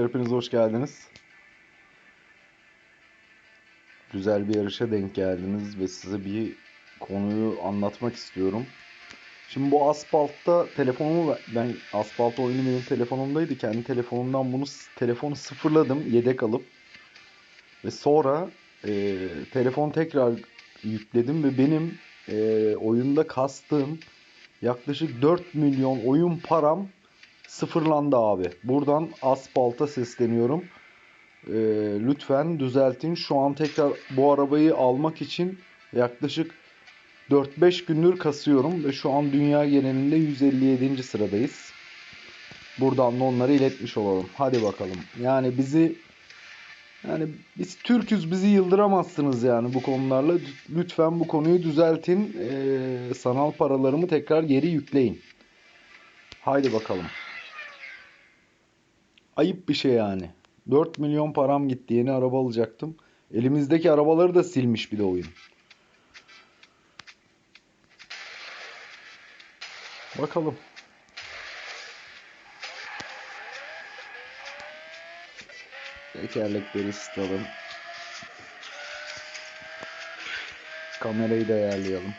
arkadaşlar. Hoş geldiniz. Güzel bir yarışa denk geldiniz ve size bir konuyu anlatmak istiyorum. Şimdi bu asfaltta telefonumu ben asfalt oyunu benim telefonumdaydı. Kendi telefonumdan bunu telefonu sıfırladım yedek alıp ve sonra e, telefon tekrar yükledim ve benim e, oyunda kastığım yaklaşık 4 milyon oyun param sıfırlandı abi. Buradan asfalta sesleniyorum. Ee, lütfen düzeltin. Şu an tekrar bu arabayı almak için yaklaşık 4-5 gündür kasıyorum ve şu an dünya genelinde 157. sıradayız. Buradan da onları iletmiş olalım. Hadi bakalım. Yani bizi yani biz Türküz bizi yıldıramazsınız yani bu konularla. Lütfen bu konuyu düzeltin. Ee, sanal paralarımı tekrar geri yükleyin. Haydi bakalım. Ayıp bir şey yani. 4 milyon param gitti. Yeni araba alacaktım. Elimizdeki arabaları da silmiş bir de oyun. Bakalım. Tekerlekleri ısıtalım. Kamerayı da ayarlayalım.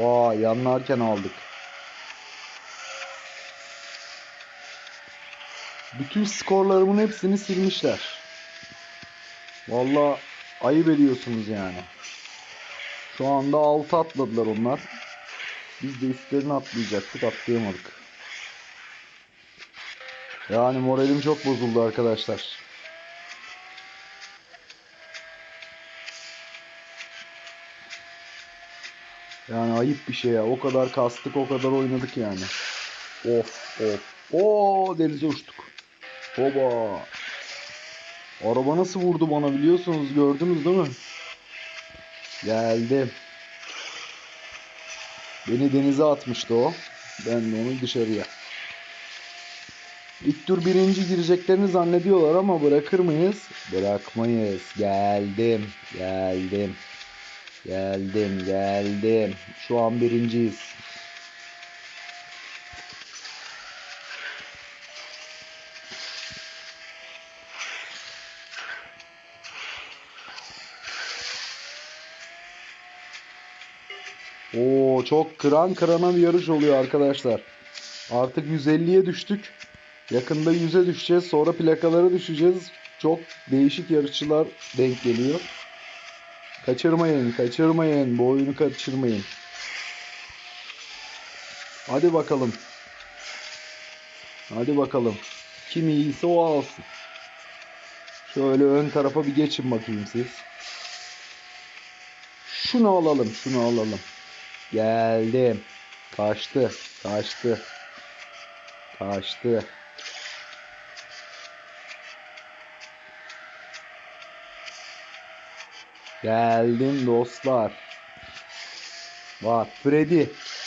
Aa yanlarken aldık. Bütün skorlarımın hepsini silmişler. Vallahi ayıp ediyorsunuz yani. Şu anda 6 atladılar onlar. Biz de üstlerini atlayacaktık, atlayamadık. Yani moralim çok bozuldu arkadaşlar. Yani ayıp bir şey ya. O kadar kastık, o kadar oynadık yani. Of of. Oo denize uçtuk. Hoba. Araba nasıl vurdu bana biliyorsunuz gördünüz değil mi? Geldim. Beni denize atmıştı o. Ben de onu dışarıya. İlk tur birinci gireceklerini zannediyorlar ama bırakır mıyız? Bırakmayız. Geldim. Geldim. Geldim, geldim. Şu an birinciyiz. Oo, çok kıran kırana bir yarış oluyor arkadaşlar. Artık 150'ye düştük. Yakında 100'e düşeceğiz. Sonra plakalara düşeceğiz. Çok değişik yarışçılar denk geliyor. Kaçırmayın, kaçırmayın. Bu oyunu kaçırmayın. Hadi bakalım. Hadi bakalım. Kim iyiyse o alsın. Şöyle ön tarafa bir geçin bakayım siz. Şunu alalım, şunu alalım. Geldim. Kaçtı, kaçtı. Kaçtı. Geldim dostlar. Bak Freddy.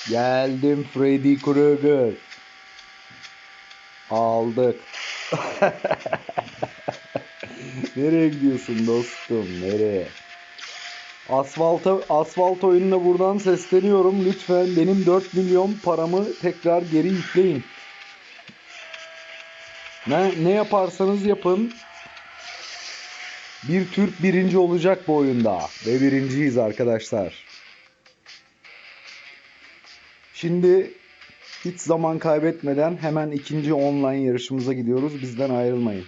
Geldim Freddy Krueger. Aldık. Nereye gidiyorsun dostum? Nereye? Asfalta, asfalt oyununa buradan sesleniyorum. Lütfen benim 4 milyon paramı tekrar geri yükleyin. Ne, ne yaparsanız yapın. Bir Türk birinci olacak bu oyunda. Ve birinciyiz arkadaşlar. Şimdi hiç zaman kaybetmeden hemen ikinci online yarışımıza gidiyoruz. Bizden ayrılmayın.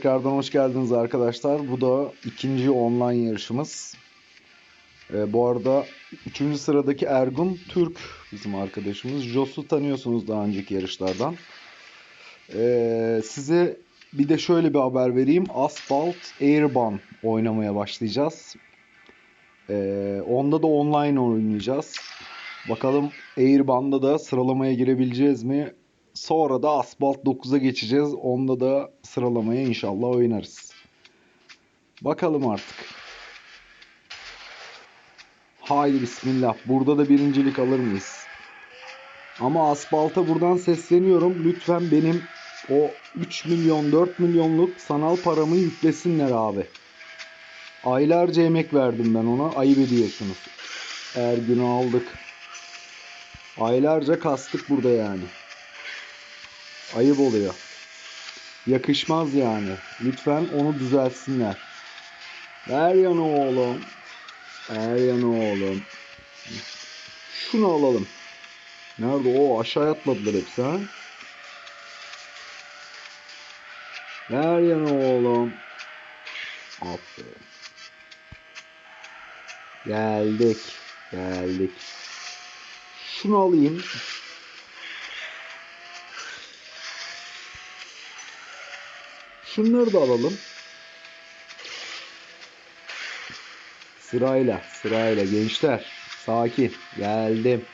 Tekrardan hoş geldiniz arkadaşlar. Bu da ikinci online yarışımız. Ee, bu arada üçüncü sıradaki Ergun Türk bizim arkadaşımız. Jos'u tanıyorsunuz daha önceki yarışlardan. Ee, size bir de şöyle bir haber vereyim. Asphalt Airban oynamaya başlayacağız. Ee, onda da online oynayacağız. Bakalım Airban'da da sıralamaya girebileceğiz mi? Sonra da Asphalt 9'a geçeceğiz. Onda da sıralamaya inşallah oynarız. Bakalım artık. Haydi bismillah. Burada da birincilik alır mıyız? Ama Asfalt'a buradan sesleniyorum. Lütfen benim o 3 milyon 4 milyonluk sanal paramı yüklesinler abi. Aylarca emek verdim ben ona. Ayıp ediyorsunuz. Her günü aldık. Aylarca kastık burada yani. Ayıp oluyor. Yakışmaz yani. Lütfen onu düzeltsinler. Ver yanı oğlum. Ver yanı oğlum. Şunu alalım. Nerede o? Aşağı atladılar hepsi ha. Ver yanı oğlum. Aferin. Geldik. Geldik. Şunu alayım. Şunları da alalım. Sırayla, sırayla gençler. Sakin. Geldim.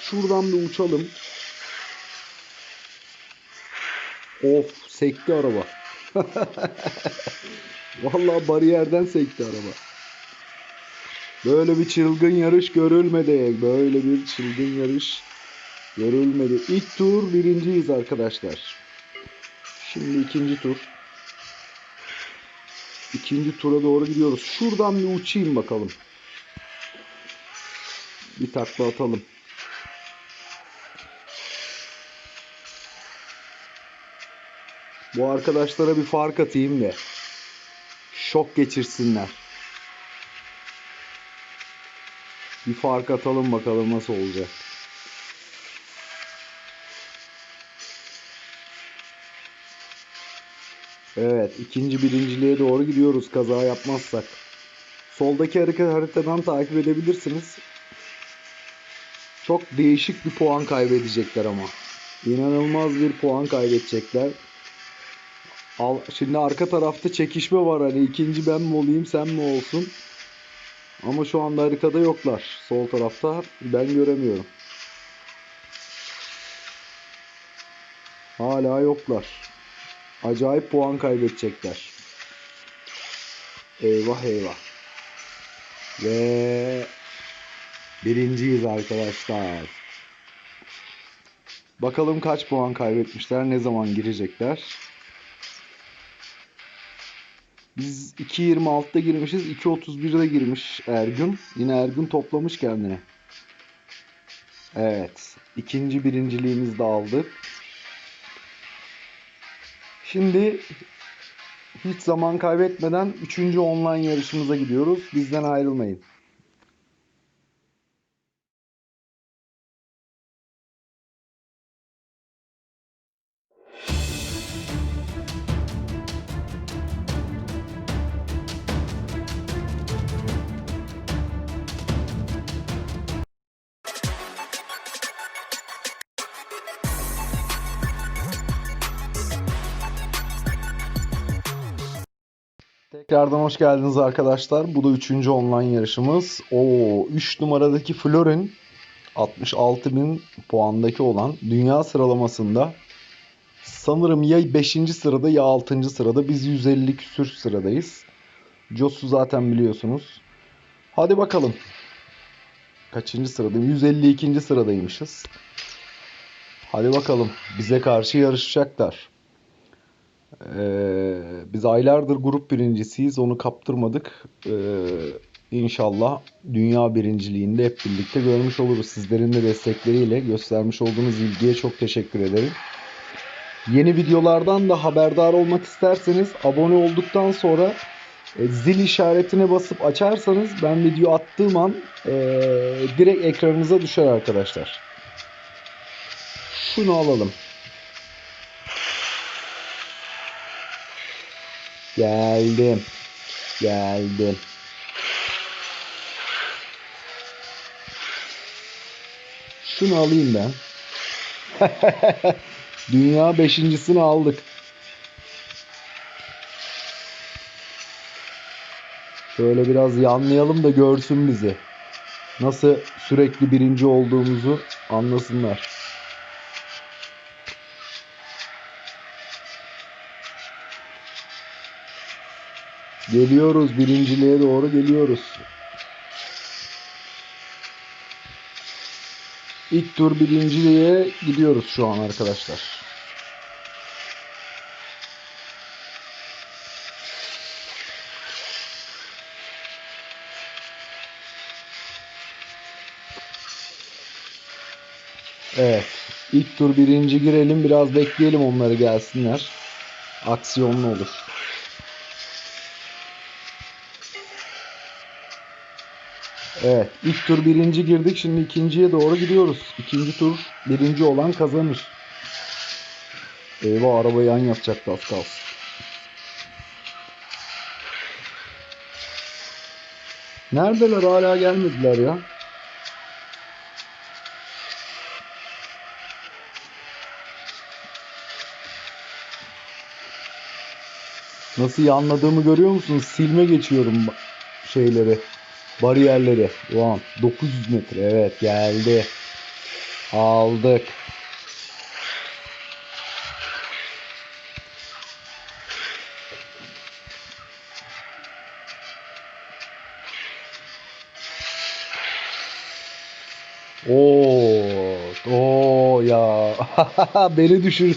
Şuradan bir uçalım. Of, sekti araba. Vallahi bariyerden sekti araba. Böyle bir çılgın yarış görülmedi. Böyle bir çılgın yarış görülmedi. İlk tur birinciyiz arkadaşlar. Şimdi ikinci tur. İkinci tura doğru gidiyoruz. Şuradan bir uçayım bakalım. Bir takla atalım. Bu arkadaşlara bir fark atayım da şok geçirsinler. Bir fark atalım bakalım nasıl olacak. Evet, ikinci birinciliğe doğru gidiyoruz kaza yapmazsak. Soldaki harita haritadan takip edebilirsiniz. Çok değişik bir puan kaybedecekler ama. İnanılmaz bir puan kaybedecekler. Al, şimdi arka tarafta çekişme var hani ikinci ben mi olayım sen mi olsun. Ama şu anda haritada yoklar. Sol tarafta ben göremiyorum. Hala yoklar. Acayip puan kaybedecekler. Eyvah eyvah. Ve birinciyiz arkadaşlar. Bakalım kaç puan kaybetmişler, ne zaman girecekler. Biz 2.26'da girmişiz. 2.31'de girmiş Ergün. Yine Ergün toplamış kendini. Evet. ikinci birinciliğimizi de aldık. Şimdi hiç zaman kaybetmeden 3. online yarışımıza gidiyoruz. Bizden ayrılmayın. Tekrardan hoş geldiniz arkadaşlar. Bu da 3. online yarışımız. Oo, 3 numaradaki Florin 66.000 puandaki olan dünya sıralamasında sanırım ya 5. sırada ya 6. sırada. Biz 150 küsür sıradayız. Jos'u zaten biliyorsunuz. Hadi bakalım. Kaçıncı sıradayım? 152. sıradaymışız. Hadi bakalım. Bize karşı yarışacaklar. Ee, biz aylardır grup birincisiyiz. Onu kaptırmadık. Ee, inşallah dünya birinciliğinde hep birlikte görmüş oluruz. Sizlerin de destekleriyle göstermiş olduğunuz ilgiye çok teşekkür ederim. Yeni videolardan da haberdar olmak isterseniz abone olduktan sonra e, zil işaretine basıp açarsanız ben video attığım an e, direkt ekranınıza düşer arkadaşlar. Şunu alalım. Geldim. Geldim. Şunu alayım ben. Dünya beşincisini aldık. Şöyle biraz yanlayalım da görsün bizi. Nasıl sürekli birinci olduğumuzu anlasınlar. Geliyoruz birinciliğe doğru geliyoruz. İlk tur birinciliğe gidiyoruz şu an arkadaşlar. Evet. İlk tur birinci girelim. Biraz bekleyelim onları gelsinler. Aksiyonlu olur. Evet. ilk tur birinci girdik. Şimdi ikinciye doğru gidiyoruz. İkinci tur birinci olan kazanır. Eyvah arabayı yan yapacaktı az kalsın. Neredeler hala gelmediler ya. Nasıl yanladığımı görüyor musunuz? Silme geçiyorum şeyleri. Bariyerleri. Ulan 900 metre. Evet geldi. Aldık. Oo, oo ya. beni düşür.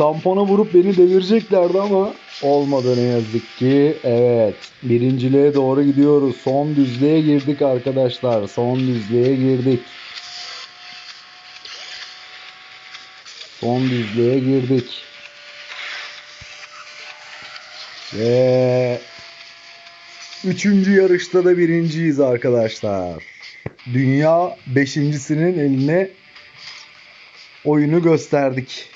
Tampona vurup beni devireceklerdi ama olmadı ne yazık ki. Evet, birinciliğe doğru gidiyoruz. Son düzlüğe girdik arkadaşlar. Son düzlüğe girdik. Son düzlüğe girdik. Ve üçüncü yarışta da birinciyiz arkadaşlar. Dünya beşincisinin eline oyunu gösterdik.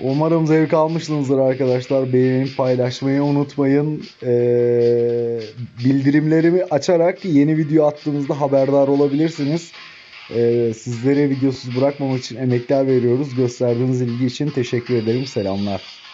Umarım zevk almışsınızdır arkadaşlar. Beğenip paylaşmayı unutmayın. Ee, bildirimlerimi açarak yeni video attığımızda haberdar olabilirsiniz. Ee, sizlere videosuz bırakmamak için emekler veriyoruz. Gösterdiğiniz ilgi için teşekkür ederim. Selamlar.